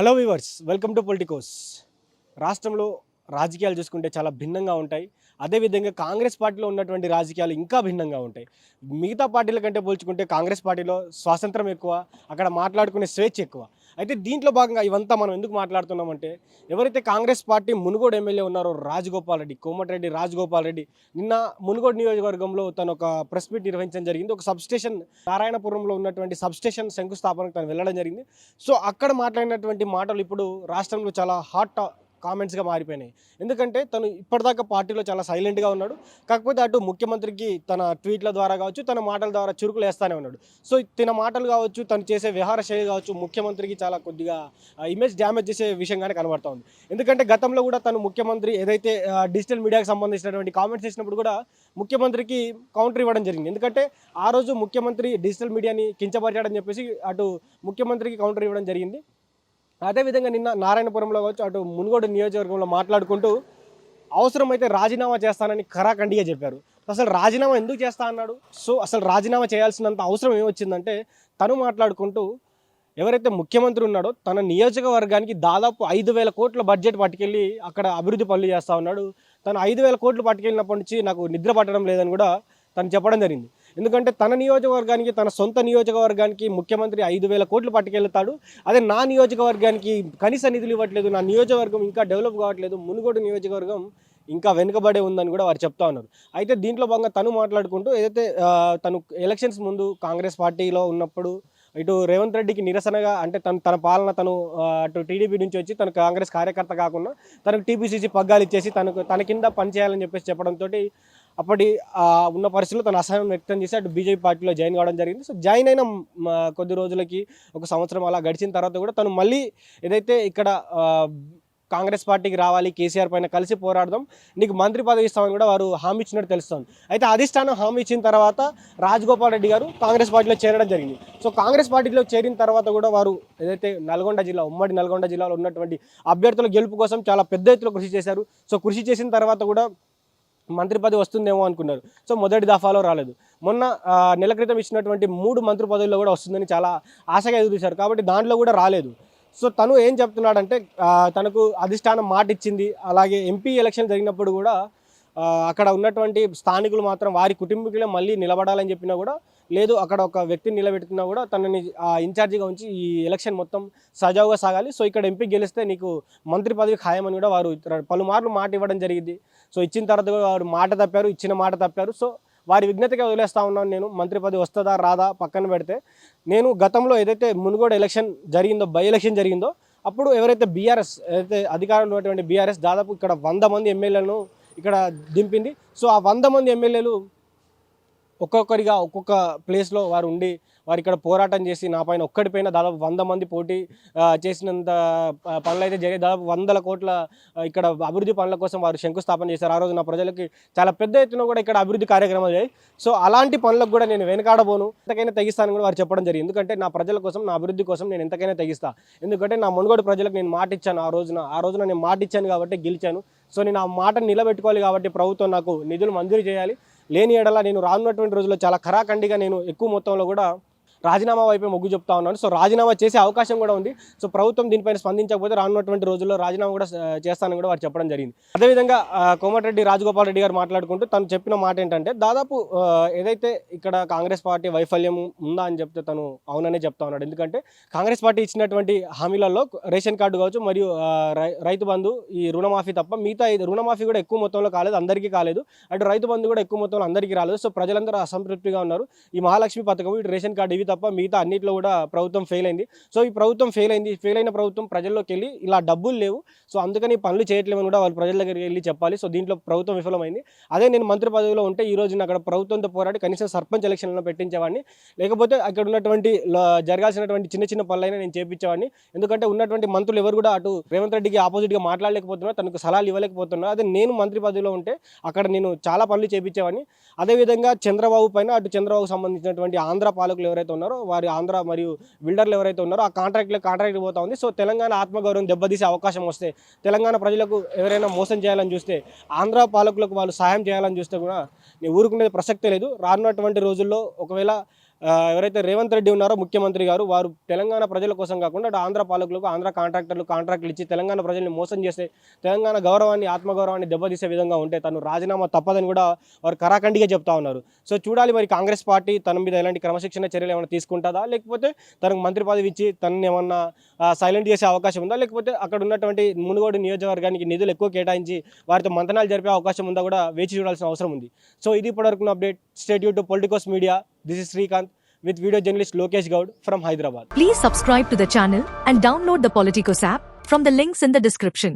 Hello viewers welcome to Politicos రాష్ట్రంలో రాజకీయాలు చూసుకుంటే చాలా భిన్నంగా ఉంటాయి. అదేవిధంగా కాంగ్రెస్ పార్టీలో ఉన్నటువంటి రాజకీయాలు ఇంకా భిన్నంగా ఉంటాయి. మిగతా పార్టీల కంటే పోల్చుకుంటే కాంగ్రెస్ పార్టీలో స్వాతంత్రం ఎక్కువ అక్కడ మాట్లాడుకునే స్వేచ్ఛ ఎక్కువ. అయితే దీంట్లో భాగంగా ఇవంతా మనం ఎందుకు మాట్లాడుతున్నామంటే ఎవరైతే కాంగ్రెస్ పార్టీ మునుగోడు ఎమ్మెల్యే ఉన్నారో రాజగోపాల్ రెడ్డి కోమటిరెడ్డి రాజగోపాల్ రెడ్డి నిన్న మునుగోడు నియోజకవర్గంలో తను ఒక ప్రెస్ మీట్ నిర్వహించడం జరిగింది. ఒక సబ్స్టేషన్ నారాయణపురంలో ఉన్నటువంటి సబ్స్టేషన్ శంకుస్థాపనకు తను వెళ్ళడం జరిగింది. సో అక్కడ మాట్లాడినటువంటి మాటలు ఇప్పుడు రాష్ట్రంలో చాలా హాట్ కామెంట్స్గా మారిపోయినాయి. ఎందుకంటే తను ఇప్పటిదాకా పార్టీలో చాలా సైలెంట్గా ఉన్నాడు. కాకపోతే అటు ముఖ్యమంత్రికి తన ట్వీట్ల ద్వారా కావచ్చు తన మాటల ద్వారా చురుకులు వేస్తానే ఉన్నాడు. సో తన మాటలు కావచ్చు తను చేసే వ్యవహార శైలి కావచ్చు ముఖ్యమంత్రికి చాలా కొద్దిగా ఇమేజ్ డ్యామేజ్ చేసే విషయంగానే కనబడతా ఉంది. ఎందుకంటే గతంలో కూడా తను ముఖ్యమంత్రి ఏదైతే డిజిటల్ మీడియాకి సంబంధించినటువంటి కామెంట్స్ చేసినప్పుడు కూడా ముఖ్యమంత్రికి కౌంటర్ ఇవ్వడం జరిగింది. ఎందుకంటే ఆ రోజు ముఖ్యమంత్రి డిజిటల్ మీడియాని కించపరిచాడని చెప్పేసి అటు ముఖ్యమంత్రికి కౌంటర్ ఇవ్వడం జరిగింది. అదేవిధంగా నిన్న నారాయణపురంలో కావచ్చు అటు మునుగోడు నియోజకవర్గంలో మాట్లాడుకుంటూ అవసరమైతే రాజీనామా చేస్తానని ఖరాఖండిగా చెప్పారు. అసలు రాజీనామా ఎందుకు చేస్తా అన్నాడు? సో అసలు రాజీనామా చేయాల్సినంత అవసరం ఏమొచ్చిందంటే తను మాట్లాడుకుంటూ ఎవరైతే ముఖ్యమంత్రి ఉన్నాడో తన నియోజకవర్గానికి దాదాపు ఐదు వేల కోట్ల బడ్జెట్ పట్టుకెళ్ళి అక్కడ అభివృద్ధి పనులు చేస్తూ ఉన్నాడు. తను ఐదు వేల కోట్లు పట్టుకెళ్ళినప్పటి నుంచి నాకు నిద్ర పట్టడం లేదని కూడా తను చెప్పడం జరిగింది. ఎందుకంటే తన నియోజకవర్గానికి తన సొంత నియోజకవర్గానికి ముఖ్యమంత్రి ఐదు వేల కోట్లు పట్టుకెళ్తాడు. అదే నా నియోజకవర్గానికి కనీస నిధులు ఇవ్వట్లేదు నా నియోజకవర్గం ఇంకా డెవలప్ కావట్లేదు మునుగోడు నియోజకవర్గం ఇంకా వెనుకబడే ఉందని కూడా వారు చెప్తా ఉన్నారు. అయితే దీంట్లో భాగంగా తను మాట్లాడుకుంటూ ఏదైతే తను ఎలక్షన్స్ ముందు కాంగ్రెస్ పార్టీలో ఉన్నప్పుడు ఇటు రేవంత్ రెడ్డికి నిరసనగా అంటే తను తన పాలన తను అటు టీడీపీ నుంచి వచ్చి తను కాంగ్రెస్ కార్యకర్త కాకుండా తనకు టీపీసీసీ పగ్గాలు ఇచ్చేసి తనకు తన కింద పనిచేయాలని చెప్పేసి చెప్పడంతో అప్పటి ఉన్న పరిస్థితుల్లో తన అసహనం వ్యక్తం చేసి అటు బీజేపీ పార్టీలో జాయిన్ కావడం జరిగింది. సో జాయిన్ అయిన కొద్ది రోజులకి ఒక సంవత్సరం అలా గడిచిన తర్వాత కూడా తను మళ్ళీ ఏదైతే ఇక్కడ కాంగ్రెస్ పార్టీకి రావాలి కేసీఆర్ పైన కలిసి పోరాడదాం నీకు మంత్రి పదవి ఇస్తామని కూడా వారు హామీ ఇచ్చినట్టు తెలుస్తుంది. అయితే అధిష్టానం హామీ ఇచ్చిన తర్వాత రాజగోపాల్ రెడ్డి గారు కాంగ్రెస్ పార్టీలో చేరడం జరిగింది. సో కాంగ్రెస్ పార్టీలో చేరిన తర్వాత కూడా వారు ఏదైతే నల్గొండ జిల్లా ఉమ్మడి నల్గొండ జిల్లాలో ఉన్నటువంటి అభ్యర్థుల గెలుపు కోసం చాలా పెద్ద ఎత్తులో కృషి చేశారు. సో కృషి చేసిన తర్వాత కూడా మంత్రి పదవి వస్తుందేమో అనుకున్నారు. సో మొదటి దఫాలో రాలేదు. మొన్న నెల క్రితం ఇచ్చినటువంటి మూడు మంత్రి పదవుల్లో కూడా వస్తుందని చాలా ఆశగా ఎదురు చూశారు కాబట్టి దాంట్లో కూడా రాలేదు. సో తను ఏం చెప్తున్నాడంటే తనకు అధిష్టానం మాట ఇచ్చింది. అలాగే ఎంపీ ఎలక్షన్ జరిగినప్పుడు కూడా అక్కడ ఉన్నటువంటి స్థానికులు మాత్రం వారి కుటుంబీకులే మళ్ళీ నిలబడాలని చెప్పినా కూడా లేదు అక్కడ ఒక వ్యక్తిని నిలబెట్టుకున్నా కూడా తనని ఇన్ఛార్జిగా ఉంచి ఈ ఎలక్షన్ మొత్తం సజావుగా సాగాలి. సో ఇక్కడ ఎంపీ గెలిస్తే నీకు మంత్రి పదవి ఖాయమని కూడా వారు పలుమార్లు మాట ఇవ్వడం జరిగింది. సో ఇచ్చిన తర్వాత కూడా వారు మాట తప్పారు ఇచ్చిన మాట తప్పారు. సో వారి విజ్ఞతగా వదిలేస్తా ఉన్నాను నేను. మంత్రి పదవి వస్తుందా రాదా పక్కన పెడితే. నేను గతంలో ఏదైతే మునుగోడు ఎలక్షన్ జరిగిందో బై ఎలక్షన్ జరిగిందో అప్పుడు ఎవరైతే బీఆర్ఎస్ ఏదైతే అధికారంలో ఉన్నటువంటి బీఆర్ఎస్ దాదాపు ఇక్కడ వంద మంది ఎమ్మెల్యేలను ఇక్కడ దింపింది. సో ఆ వంద మంది ఎమ్మెల్యేలు ఒక్కొక్కరిగా ఒక్కొక్క ప్లేస్లో వారు ఉండి వారు ఇక్కడ పోరాటం చేసి నా పైన ఒక్కడిపైన దాదాపు వంద మంది పోటీ చేసినంత పనులు అయితే జరిగే దాదాపు వందల కోట్ల ఇక్కడ అభివృద్ధి పనుల కోసం వారు శంకుస్థాపన చేశారు. ఆ రోజు నా ప్రజలకి చాలా పెద్ద ఎత్తున కూడా ఇక్కడ అభివృద్ధి కార్యక్రమాలు అయ్యాయి సో అలాంటి పనులకు కూడా నేను వెనకాడబోను. ఎంతకైనా తెగిస్తాను కూడా వారు చెప్పడం జరిగింది. ఎందుకంటే నా ప్రజల కోసం నా అభివృద్ధి కోసం నేను ఎంతకైనా తెగిస్తా. ఎందుకంటే నా మునుగోడు ప్రజలకు నేను మాట ఇచ్చాను ఆ రోజున. ఆ రోజున నేను మాట ఇచ్చాను కాబట్టి గెలిచాను. సో నేను ఆ మాటను నిలబెట్టుకోవాలి కాబట్టి ప్రభుత్వం నాకు నిధులు మంజూరు చేయాలి. లేని ఎడల నేను రానున్నటువంటి రోజుల్లో చాలా ఖరాఖండిగా నేను ఎక్కువ మొత్తంలో కూడా రాజీనామా వైపే మొగ్గు చెప్తా ఉన్నాను సో రాజీనామా చేసే అవకాశం కూడా ఉంది. సో ప్రభుత్వం దీనిపైన స్పందించకపోతే రానున్నటువంటి రోజుల్లో రాజీనామా కూడా చేస్తానని కూడా వారు చెప్పడం జరిగింది. అదేవిధంగా కోమటిరెడ్డి రాజగోపాల్ రెడ్డి గారు మాట్లాడుకుంటూ తను చెప్పిన మాట ఏంటంటే దాదాపు ఏదైతే ఇక్కడ కాంగ్రెస్ పార్టీ వైఫల్యం ఉందా అని చెప్తే తను అవుననే చెప్తా ఉన్నాడు. ఎందుకంటే కాంగ్రెస్ పార్టీ ఇచ్చినటువంటి హామీలలో రేషన్ కార్డు కావచ్చు మరియు రై- రైతు బంధు ఈ రుణమాఫీ తప్ప మిగతా ఇది రుణమాఫీ కూడా ఎక్కువ మొత్తంలో కాలేదు అందరికీ కాలేదు. అటు రైతు బంధు కూడా ఎక్కువ మొత్తంలో అందరికీ రాలేదు. సో ప్రజలందరూ అసంతృప్తిగా ఉన్నారు. ఈ మహాలక్ష్మి పథకం ఇటు రేషన్ కార్డు ఇవి తప్ప మిగతా అన్నింటిలో కూడా ప్రభుత్వం ఫెయిల్ అయింది. సో ఈ ప్రభుత్వం ఫెయిల్ అయింది. ఫెయిల్ అయిన ప్రభుత్వం ప్రజల్లోకి వెళ్ళి ఇలా డబ్బులు లేవు. సో అందుకని పనులు చేయట్లేమని కూడా వాళ్ళు ప్రజల దగ్గరికి వెళ్ళి చెప్పాలి. సో దీంట్లో ప్రభుత్వం విఫలమైంది. అదే నేను మంత్రి పదవిలో ఉంటే ఈ రోజు అక్కడ ప్రభుత్వంతో పోరాడి కనీసం సర్పంచ్ ఎలక్షన్లో పెట్టించేవాడిని. లేకపోతే అక్కడ ఉన్నటువంటి జరగాల్సినటువంటి చిన్న చిన్న పనులైనా నేను చేపించేవాడిని. ఎందుకంటే ఉన్నటువంటి మంత్రులు ఎవరు కూడా అటు రేవంత్ రెడ్డికి ఆపోజిట్గా మాట్లాడలేకపోతున్నారు. తనకు సలహాలు ఇవ్వలేకపోతున్నారు. అదే నేను మంత్రి పదవిలో ఉంటే అక్కడ నేను చాలా పనులు చేపించేవాడిని. అదేవిధంగా చంద్రబాబు పైన అటు చంద్రబాబు సంబంధించినటువంటి ఆంధ్ర పాలకులు ఎవరైతే ఉన్నారో వారి ఆంధ్ర మరియు బిల్డర్లు ఎవరైతే ఉన్నారో ఆ కాంట్రాక్ట్లో కాంట్రాక్ట్ పోతా ఉంది. సో తెలంగాణ ఆత్మగౌరవం దెబ్బతీసే అవకాశం వస్తే తెలంగాణ ప్రజలకు ఎవరైనా మోసం చేయాలని చూస్తే ఆంధ్ర పాలకులకు వాళ్ళు సహాయం చేయాలని చూస్తే కూడా నేను ఊరుకునేది ప్రసక్తే లేదు. రానున్నటువంటి రోజుల్లో ఒకవేళ ఎవరైతే రేవంత్ రెడ్డి ఉన్నారో ముఖ్యమంత్రి గారు వారు తెలంగాణ ప్రజల కోసం కాకుండా ఆంధ్ర పాలకులకు ఆంధ్ర కాంట్రాక్టర్లు కాంట్రాక్టులు ఇచ్చి తెలంగాణ ప్రజల్ని మోసం చేస్తే తెలంగాణ గౌరవాన్ని ఆత్మగౌరవాన్ని దెబ్బతీసే విధంగా ఉంటే తను రాజీనామా తప్పదని కూడా వారు కరాఖండిగా చెప్తా ఉన్నారు. సో చూడాలి మరి కాంగ్రెస్ పార్టీ తన మీద ఎలాంటి క్రమశిక్షణ చర్యలు ఏమైనా తీసుకుంటుందా? లేకపోతే తనకు మంత్రి పదవి ఇచ్చి తనని ఏమన్నా సైలెంట్ చేసే అవకాశం ఉందా? లేకపోతే అక్కడ ఉన్నటువంటి మునుగోడు నియోజకవర్గానికి నిధులు ఎక్కువ కేటాయించి వారితో మంతనాలు జరిపే అవకాశం ఉందా కూడా వేచి చూడాల్సిన అవసరం ఉంది. సో ఇది ఇప్పటివరకు update. State YouTube Politicos media This is Srikanth with video journalist Lokesh Gaud from Hyderabad. Please subscribe to the channel and download the Politicos app from the links in the description.